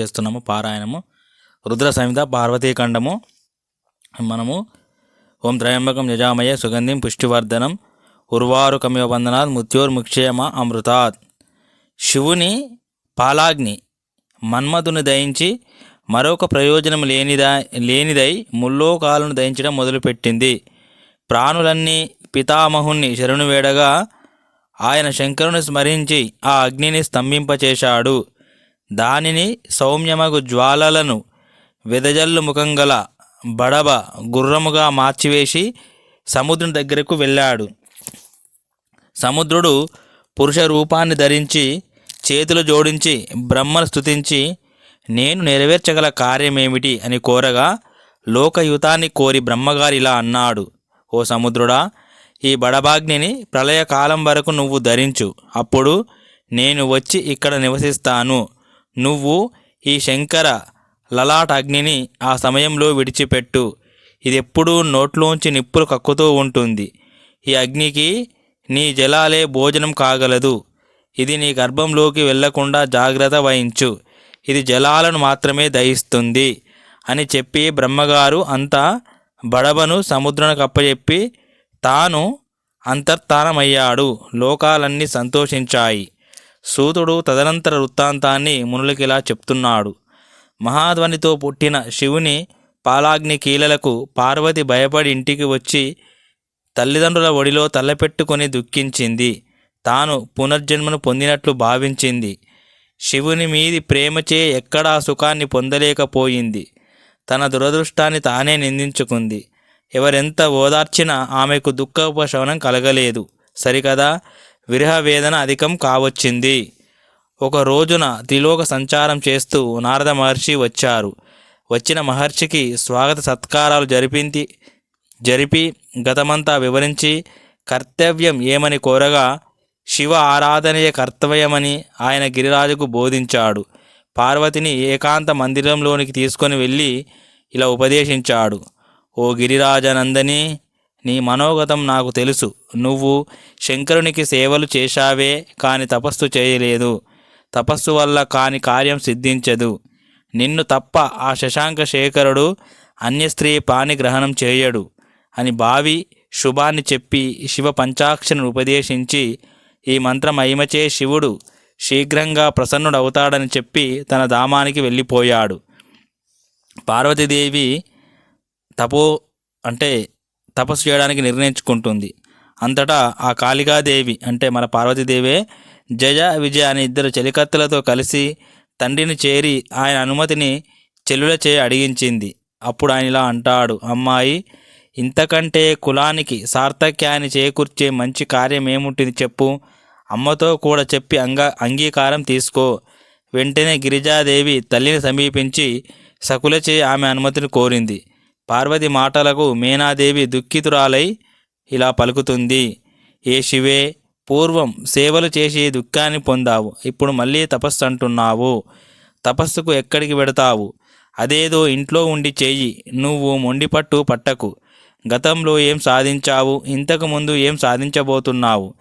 చేస్తున్నాము పారాయణము. రుద్ర సంహిత పార్వతీఖండము మనము ఓం త్రయంబకం యజామయ సుగంధిం పుష్టివర్ధనం. ఉర్వారు కమివ ముత్యోర్ మృత్యోర్ముక్షేమ అమృతాత్. శివుని పాలాగ్ని మన్మధుని దయించి మరొక ప్రయోజనం లేనిదా లేనిదై ముల్లోకాలను దయించడం మొదలుపెట్టింది. ప్రాణులన్నీ పితామహుణ్ణి శరణు వేడగా ఆయన శంకరుని స్మరించి ఆ అగ్నిని స్తంభింపచేశాడు. దానిని సౌమ్యమగు జ్వాలలను వెదజల్లు ముఖంగల బడబ గుర్రముగా మార్చివేసి సముద్రం దగ్గరకు వెళ్ళాడు. సముద్రుడు పురుష రూపాన్ని ధరించి చేతులు జోడించి బ్రహ్మను స్థుతించి నేను నెరవేర్చగల కార్యమేమిటి అని కోరగా లోకయుతాన్ని కోరి బ్రహ్మగారు ఇలా అన్నాడు. ఓ సముద్రుడా ఈ బడబాగ్నిని ప్రళయకాలం వరకు నువ్వు ధరించు. అప్పుడు నేను వచ్చి ఇక్కడ నివసిస్తాను. నువ్వు ఈ శంకర లలాట అగ్నిని ఆ సమయంలో విడిచిపెట్టు. ఇది ఎప్పుడూ నోట్లోంచి నిప్పులు కక్కుతూ ఉంటుంది. ఈ అగ్నికి నీ జలాలే భోజనం కాగలదు. ఇది నీ గర్భంలోకి వెళ్ళకుండా జాగ్రత్త వహించు. ఇది జలాలను మాత్రమే దహిస్తుంది అని చెప్పి బ్రహ్మగారు అంతా బడబను సముద్రానికి అప్పచెప్పి తాను అంతర్ధానమయ్యాడు లోకాలన్నీ సంతోషించాయి. సూతుడు తదనంతర వృత్తాంతాన్ని మునులకిలా చెప్తున్నాడు. మహాధ్వనితో పుట్టిన శివుని పాలాగ్ని కీలలకు పార్వతి భయపడి ఇంటికి వచ్చి తల్లిదండ్రుల ఒడిలో తలపెట్టుకొని దుఃఖించింది. తాను పునర్జన్మను పొందినట్లు భావించింది. శివుని మీది ప్రేమచే ఎక్కడా సుఖాన్ని పొందలేకపోయింది. తన దురదృష్టాన్ని తానే నిందించుకుంది. ఎవరెంత ఓదార్చినా ఆమెకు దుఃఖ ఉపశమనం కలగలేదు. సరికదా? విరహవేదన అధికం కావచ్చింది. ఒక రోజున త్రిలోక సంచారం చేస్తూ నారద మహర్షి వచ్చారు. వచ్చిన మహర్షికి స్వాగత సత్కారాలు జరిపింది జరిపి గతమంతా వివరించి కర్తవ్యం ఏమని కోరగా శివ ఆరాధనయే కర్తవ్యమని ఆయన గిరిరాజుకు బోధించాడు. పార్వతిని ఏకాంత మందిరంలోనికి తీసుకొని వెళ్ళి ఇలా ఉపదేశించాడు. ఓ గిరిరాజనందని నీ మనోగతం నాకు తెలుసు. నువ్వు శంకరునికి సేవలు చేశావే కాని తపస్సు చేయలేదు. తపస్సు వల్ల కాని కార్యం సిద్ధించదు. నిన్ను తప్ప ఆ శశాంక శేఖరుడు అన్య స్త్రీ పాని గ్రహణం చేయడు అని భావి శుభాన్ని చెప్పి శివ పంచాక్షను ఉపదేశించి ఈ మంత్రం మహిమచే శివుడు శీఘ్రంగా ప్రసన్నుడవుతాడని చెప్పి తన ధామానికి వెళ్ళిపోయాడు. పార్వతీదేవి తపో అంటే తపస్సు చేయడానికి నిర్ణయించుకుంటుంది. అంతటా ఆ కాళికాదేవి అంటే మన పార్వతీదేవే జయ విజయ అనే ఇద్దరు చెలికత్తెలతో కలిసి తండ్రిని చేరి ఆయన అనుమతిని చెల్లుల చేయి అడిగించింది. అప్పుడు ఆయన ఇలా అంటాడు అమ్మాయి ఇంతకంటే కులానికి సార్థక్యాన్ని చేకూర్చే మంచి కార్యం ఏముంటుంది చెప్పు. అమ్మతో కూడా చెప్పి అంగ అంగీకారం తీసుకో. వెంటనే గిరిజాదేవి తల్లిని సమీపించి సకులచే ఆమె అనుమతిని కోరింది. పార్వతి మాటలకు మీనాదేవి దుఃఖితురాలై ఇలా పలుకుతుంది. ఏ శివే పూర్వం సేవలు చేసి దుఃఖాన్ని పొందావు ఇప్పుడు మళ్ళీ తపస్సు అంటున్నావు. తపస్సుకు ఎక్కడికి పెడతావు అదేదో ఇంట్లో ఉండి చేయి నువ్వు మొండిపట్టు పట్టకు. గతంలో ఏం సాధించావు? ఇంతకు ముందు ఏం సాధించబోతున్నావు?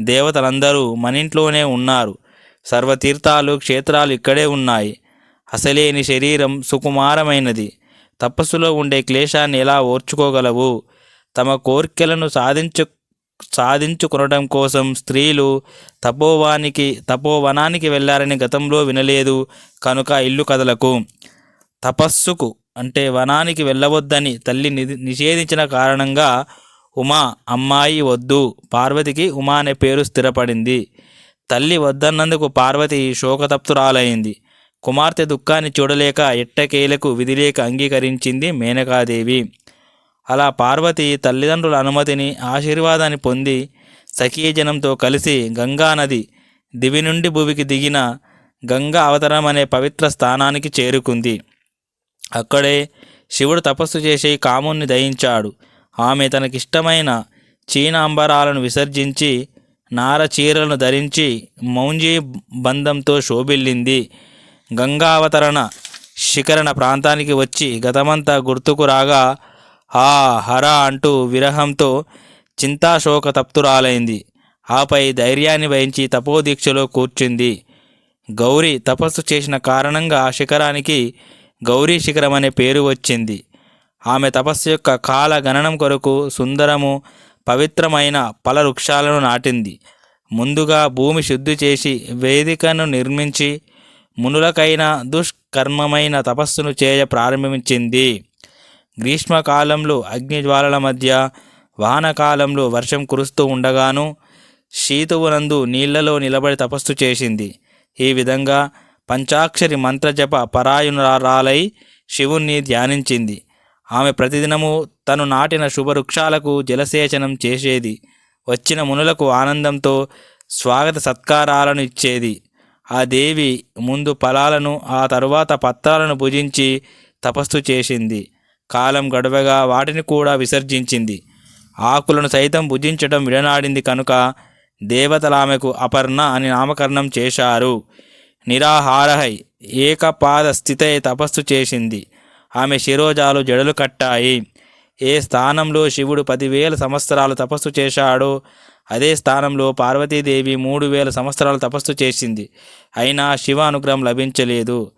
దేవతలందరూ మన ఇంట్లోనే ఉన్నారు. సర్వతీర్థాలు క్షేత్రాలు ఇక్కడే ఉన్నాయి. అసలేని శరీరం సుకుమారమైనది. తపస్సులో ఉండే క్లేశాన్ని ఎలా ఓర్చుకోగలవు? తమ కోరికలను సాధించు సాధించుకునడం కోసం స్త్రీలు తపోవానికి తపోవనానికి వెళ్ళారని గతంలో వినలేదు. కనుక ఇల్లు కదలకు. తపస్సుకు అంటే వనానికి వెళ్ళవద్దని తల్లి ని నిషేధించిన కారణంగా ఉమా అమ్మాయి వద్దు. పార్వతికి ఉమా అనే పేరు స్థిరపడింది. తల్లి వద్దన్నందుకు పార్వతి శోకతప్తురాలైంది. కుమార్తె దుఃఖాన్ని చూడలేక ఎట్టకేలకు విధిలేక అంగీకరించింది మేనకాదేవి. అలా పార్వతి తల్లిదండ్రుల అనుమతిని ఆశీర్వాదాన్ని పొంది సఖీజనంతో కలిసి గంగానది దివి నుండి భూమికి దిగిన గంగా అవతరం అనే పవిత్ర స్థానానికి చేరుకుంది. అక్కడే శివుడు తపస్సు చేసి కాముణ్ణి దయించాడు. ఆమె తనకిష్టమైన చీనాంబరాలను విసర్జించి నార చీరలను ధరించి మౌంజీ బంధంతో శోభిల్లింది. గంగావతరణ శిఖరణ ప్రాంతానికి వచ్చి గతమంతా గుర్తుకు రాగా ఆ హర అంటూ విరహంతో చింతాశోక తప్తురాలైంది ఆపై ధైర్యాన్ని వహించి తపోదీక్షలో కూర్చుంది. గౌరీ తపస్సు చేసిన కారణంగా ఆ శిఖరానికి గౌరీ శిఖరం అనే పేరు వచ్చింది. ఆమె తపస్సు యొక్క కాల గణనం కొరకు సుందరము పవిత్రమైన పల వృక్షాలను నాటింది. ముందుగా భూమి శుద్ధి చేసి వేదికను నిర్మించి మునులకైన దుష్కర్మమైన తపస్సును చేయ ప్రారంభించింది. గ్రీష్మకాలంలో అగ్నిజ్వాలల మధ్య వానకాలంలో వర్షం కురుస్తూ ఉండగాను శీతువునందు నీళ్ళలో నిలబడి తపస్సు చేసింది. ఈ విధంగా పంచాక్షరి మంత్రజప పరాయుణరాలై శివుణ్ణి ధ్యానించింది. ఆమె ప్రతిదినము తను నాటిన శుభవృక్షాలకు జలసేచనం చేసేది. వచ్చిన మునులకు ఆనందంతో స్వాగత సత్కారాలను ఇచ్చేది. ఆ దేవి ముందు ఫలాలను ఆ తరువాత పత్రాలను భుజించి తపస్సు చేసింది. కాలం గడవగా వాటిని కూడా విసర్జించింది. ఆకులను సైతం భుజించడం విడనాడింది కనుక దేవతలు ఆమెకు అపర్ణ అని నామకరణం చేశారు. నిరాహారహై ఏకపాద స్థితై తపస్సు చేసింది. ఆమె శిరోజాలు జడలు కట్టాయి. ఏ స్థానంలో శివుడు పదివేల సంవత్సరాలు తపస్సు చేశాడో అదే స్థానంలో పార్వతీదేవి మూడు వేల సంవత్సరాలు తపస్సు చేసింది. అయినా శివ అనుగ్రహం లభించలేదు.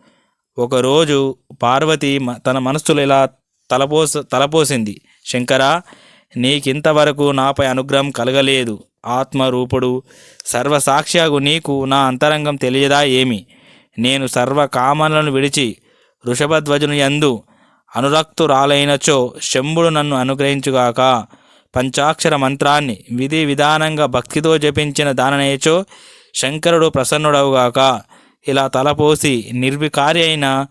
ఒకరోజు పార్వతి మ- తన మనస్సులో ఇలా తలపోస తలపోసింది. శంకరా నీకింతవరకు నాపై అనుగ్రహం కలగలేదు. ఆత్మరూపుడు సర్వసాక్ష్యాగు నీకు నా అంతరంగం తెలియదా ఏమి? నేను సర్వ కామనలను విడిచి వృషభధ్వజుని యందు అనురక్తురాలైనచో శంభుడు నన్ను అనుగ్రహించుగాక పంచాక్షర మంత్రాన్ని విధి విధానంగా భక్తితో జపించిన దాననేచో శంకరుడు ప్రసన్నుడవుగాక. ఇలా తలపోసి నిర్వికారి అయిన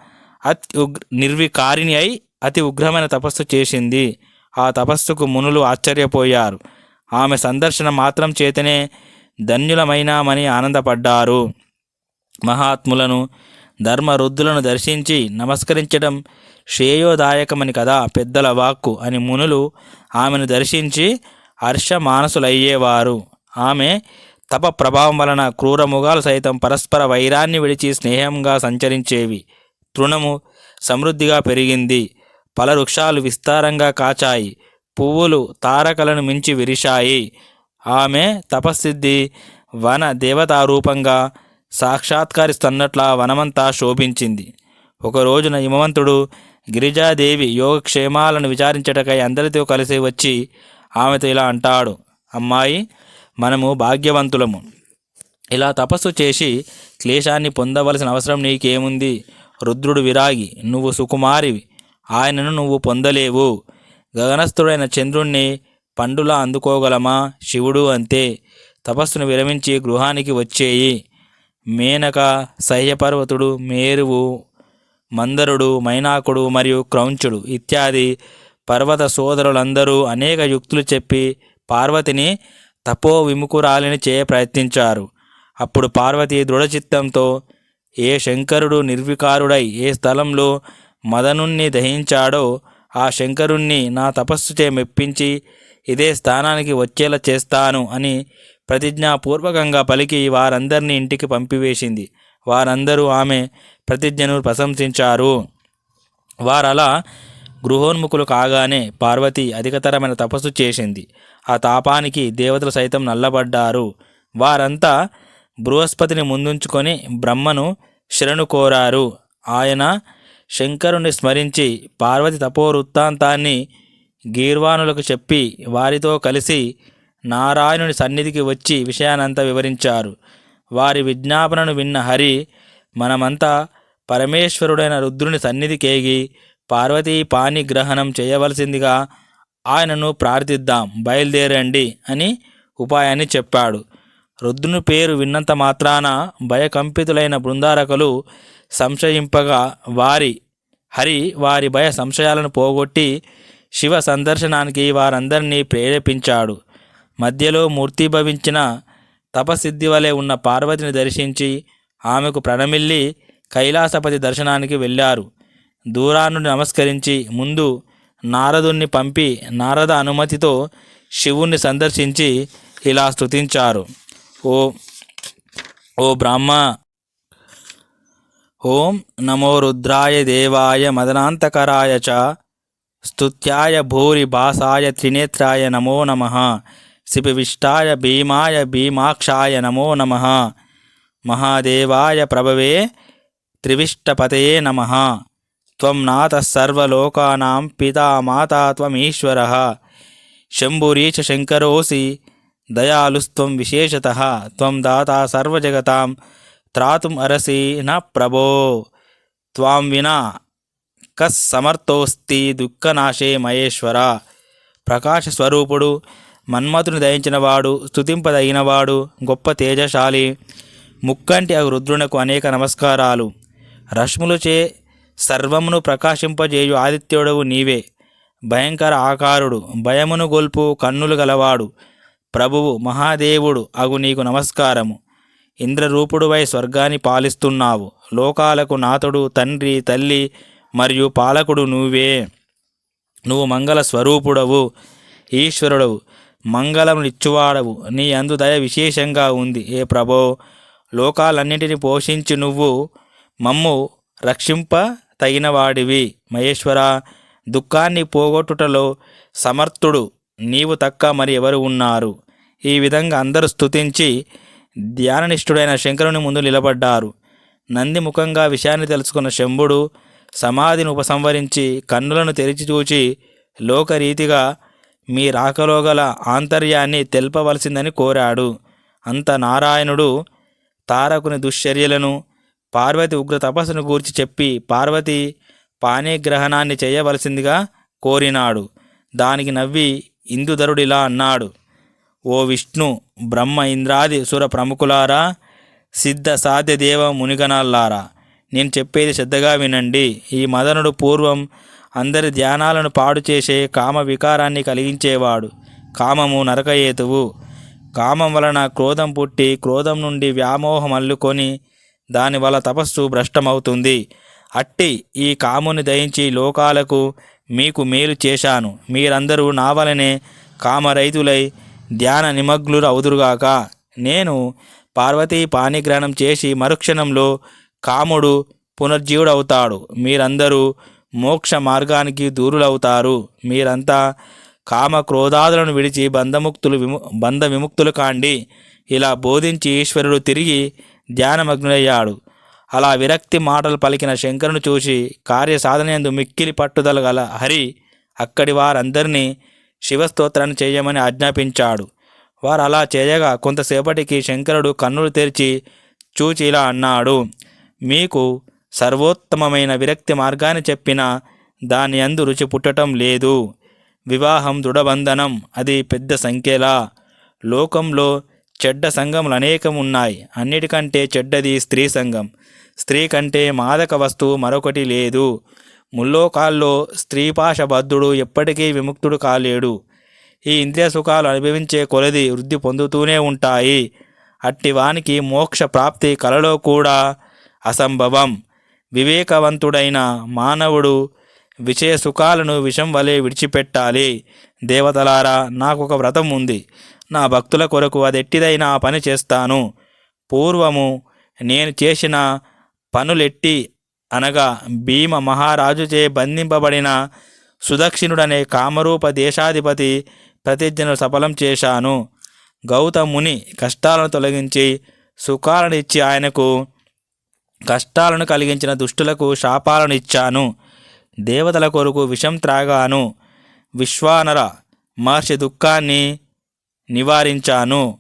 అతి ఉగ్ర నిర్వికారిణి అయి అతి ఉగ్రమైన తపస్సు చేసింది. ఆ తపస్సుకు మునులు ఆశ్చర్యపోయారు. ఆమె సందర్శన మాత్రం చేతనే ధన్యులమైనామని ఆనందపడ్డారు. మహాత్ములను ధర్మరుద్ధులను దర్శించి నమస్కరించడం శ్రేయోదాయకమని కదా పెద్దల వాక్కు అని మునులు ఆమెను దర్శించి హర్షమానసులయ్యేవారు. ఆమె తప ప్రభావం వలన క్రూరముగాలు సైతం పరస్పర వైరాన్ని విడిచి స్నేహంగా సంచరించేవి. తృణము సమృద్ధిగా పెరిగింది. ఫలవృక్షాలు విస్తారంగా కాచాయి. పువ్వులు తారకలను మించి విరిశాయి. ఆమె తపస్సిద్ధి వన దేవతారూపంగా సాక్షాత్కరిస్తున్నట్లా వనమంతా శోభించింది. ఒక రోజున హిమవంతుడు గిరిజాదేవి యోగక్షేమాలను విచారించటకై అందరితో కలిసి వచ్చి ఆమెతో ఇలా అంటాడు అమ్మాయి మనము భాగ్యవంతులము. ఇలా తపస్సు చేసి క్లేశాన్ని పొందవలసిన అవసరం నీకేముంది? రుద్రుడు విరాగి నువ్వు సుకుమారివి. ఆయనను నువ్వు పొందలేవు. గగనస్థుడైన చంద్రుణ్ణి పండులా అందుకోగలమా? శివుడు అంతే. తపస్సును విరమించి గృహానికి వచ్చేయి. మేనక సహ్యపర్వతుడు మేరువు మందరుడు మైనాకుడు మరియు క్రౌంచుడు ఇత్యాది పర్వత సోదరులందరూ అనేక యుక్తులు చెప్పి పార్వతిని తపో విముఖురాలిని చేయ ప్రయత్నించారు. అప్పుడు పార్వతి దృఢచిత్తంతో ఏ శంకరుడు నిర్వికారుడై ఏ స్థలంలో మదనుణ్ణి దహించాడో ఆ శంకరుణ్ణి నా తపస్సుచే మెప్పించి ఇదే స్థానానికి వచ్చేలా చేస్తాను అని ప్రతిజ్ఞాపూర్వకంగా పలికి వారందరినీ ఇంటికి పంపివేసింది. వారందరూ ఆమె ప్రతిజ్ఞను ప్రశంసించారు. వారలా గృహోన్ముఖులు కాగానే పార్వతి అధికతరమైన తపస్సు చేసింది. ఆ తాపానికి దేవతలు సైతం నల్లబడ్డారు. వారంతా బృహస్పతిని ముందుంచుకొని బ్రహ్మను శరణు కోరారు. ఆయన శంకరుని స్మరించి పార్వతి తపో వృత్తాంతాన్ని గీర్వాణులకు చెప్పి వారితో కలిసి నారాయణుని సన్నిధికి వచ్చి విషయానంతా వివరించారు. వారి విజ్ఞాపనను విన్న హరి మనమంతా పరమేశ్వరుడైన రుద్రుని సన్నిధికేగి పార్వతీ పాణి గ్రహణం చేయవలసిందిగా ఆయనను ప్రార్థిద్దాం బయలుదేరండి అని ఉపాయాన్ని చెప్పాడు. రుద్రుని పేరు విన్నంత మాత్రాన భయకంపితులైన బృందారకులు సంశయింపగా వారి హరి వారి భయ సంశయాలను పోగొట్టి శివ సందర్శనానికి వారందరినీ ప్రేరేపించాడు. మధ్యలో మూర్తిభవించిన తపసిద్ధి వలె ఉన్న పార్వతిని దర్శించి ఆమెకు ప్రణమిల్లి కైలాసపతి దర్శనానికి వెళ్ళారు. దూరాను నమస్కరించి ముందు నారదుణ్ణి పంపి నారద అనుమతితో శివుణ్ణి సందర్శించి ఇలా స్తుతించారు. ఓ ఓ బ్రహ్మ! ఓం నమో రుద్రాయ దేవాయ మదనాంతకరాయ చ స్తుత్యాయ భూరి భాసాయ త్రినేత్రాయ నమో నమ! శిపివిష్టాయ భీమాయ భీమాక్షాయ నమో నమ మహాదేవాయ ప్రభవే త్రివిష్టపతయే నమ త్వం నాథ సర్వలోకానాం పితా త్వమీశ్వర శంభురీచ శంకరోసి దయాళుస్త్వం విశేషత త్వం దాతా సర్వజగతాం త్రాతుం అరసి న ప్రభో త్వాం వినా కస్ సమర్థోస్తి దుఃఖనాశే మహేశ్వర ప్రకాశస్వరూపుడు మన్మథుని దయించినవాడు స్తుతింపదగినవాడు గొప్ప తేజశాలి ముక్కంటి ఆ రుద్రునకు అనేక నమస్కారాలు. రశ్ములచే సర్వమును ప్రకాశింపజేయు ఆదిత్యుడవు నీవే. భయంకర ఆకారుడు భయమును గొల్పు కన్నులు గలవాడు ప్రభువు మహాదేవుడు అగు నీకు నమస్కారము. ఇంద్రరూపుడువై స్వర్గాన్ని పాలిస్తున్నావు. లోకాలకు నాథుడు తండ్రి తల్లి మరియు పాలకుడు నువ్వే. నువ్వు మంగళ స్వరూపుడవు ఈశ్వరుడవు. మంగళమునిచ్చువాడవు నీ అందు దయ విశేషంగా ఉంది. ఏ ప్రభో లోకాలన్నింటిని పోషించి నువ్వు మమ్ము రక్షింప తగినవాడివి మహేశ్వర దుఃఖాన్ని పోగొట్టుటలో సమర్థుడు. నీవు తక్క మరి ఎవరు ఉన్నారు? ఈ విధంగా అందరూ స్తుతించి ధ్యాననిష్ఠుడైన శంకరుని ముందు నిలబడ్డారు. నంది ముఖంగా విషయాన్ని తెలుసుకున్న శంభుడు సమాధిని ఉపసంహరించి కన్నులను తెరిచి చూచి లోకరీతిగా మీ రాకలో గల ఆంతర్యాన్ని తెల్పవలసిందని కోరాడు. అంత నారాయణుడు తారకుని దుశ్చర్యలను పార్వతి ఉగ్ర తపస్సును గూర్చి చెప్పి పార్వతి పానీగ్రహణాన్ని చేయవలసిందిగా కోరినాడు. దానికి నవ్వి ఇందుధరుడిలా అన్నాడు. ఓ విష్ణు బ్రహ్మ ఇంద్రాది సుర ప్రముఖులారా సిద్ధ సాధ్య దేవ మునిగణాల్లారా నేను చెప్పేది శ్రద్ధగా వినండి. ఈ మదనుడు పూర్వం అందరి ధ్యానాలను పాడు చేసే కామ వికారాన్ని కలిగించేవాడు. కామము నరకయేతువు కామం వలన క్రోధం పుట్టి క్రోధం నుండి వ్యామోహం అల్లుకొని దానివల్ల తపస్సు భ్రష్టమవుతుంది. అట్టి ఈ కాముని దయించి లోకాలకు మీకు మేలు చేశాను. మీరందరూ నా వలనే కామరైతులై ధ్యాన నిమగ్నులు అవుదురుగాక నేను పార్వతీ పాణిగ్రహణం చేసి మరుక్షణంలో కాముడు పునర్జీవుడవుతాడు. మీరందరూ మోక్ష మార్గానికి దూరులవుతారు. మీరంతా కామ క్రోధాదులను విడిచి బంధముక్తులు విము బంధ విముక్తులు కాండి. ఇలా బోధించి ఈశ్వరుడు తిరిగి ధ్యానమగ్నులయ్యాడు అలా విరక్తి మాటలు పలికిన శంకరును చూసి కార్యసాధనందు మిక్కిలి పట్టుదల గల హరి అక్కడి వారందరినీ శివస్తోత్రాన్ని చేయమని ఆజ్ఞాపించాడు. వారు అలా చేయగా కొంతసేపటికి శంకరుడు కన్నులు తెరిచి చూచి ఇలా అన్నాడు మీకు సర్వోత్తమమైన విరక్తి మార్గాన్ని చెప్పిన దాని అందు రుచి పుట్టటం లేదు. వివాహం దృఢబంధనం అది పెద్ద సంఖ్యలా. లోకంలో చెడ్డ సంఘములు అనేకం ఉన్నాయి అన్నిటికంటే చెడ్డది స్త్రీ సంఘం. స్త్రీ కంటే మాదక వస్తువు మరొకటి లేదు. ముల్లోకాల్లో స్త్రీపాశబద్ధుడు ఎప్పటికీ విముక్తుడు కాలేడు. ఈ ఇంద్రియ సుఖాలు అనుభవించే కొలది వృద్ధి పొందుతూనే ఉంటాయి. అట్టి వానికి మోక్ష ప్రాప్తి కలలో కూడా అసంభవం. వివేకవంతుడైన మానవుడు విషయ సుఖాలను విషం వలె విడిచిపెట్టాలి. దేవతలారా నాకు ఒక వ్రతం ఉంది. నా భక్తుల కొరకు అదెట్టిదైనా పని చేస్తాను. పూర్వము నేను చేసిన పనులెట్టి అనగా భీమ మహారాజుచే బంధింపబడిన సుదక్షిణుడనే కామరూప దేశాధిపతి ప్రతిజ్ఞను సఫలం చేశాను. గౌతముని కష్టాలను తొలగించి సుఖాలను ఇచ్చి ఆయనకు కష్టాలను కలిగించిన దుష్టులకు శాపాలను ఇచ్చాను. దేవతల కొరకు విషం త్రాగాను. విశ్వానర మహర్షి దుఃఖాన్ని నివారించాను.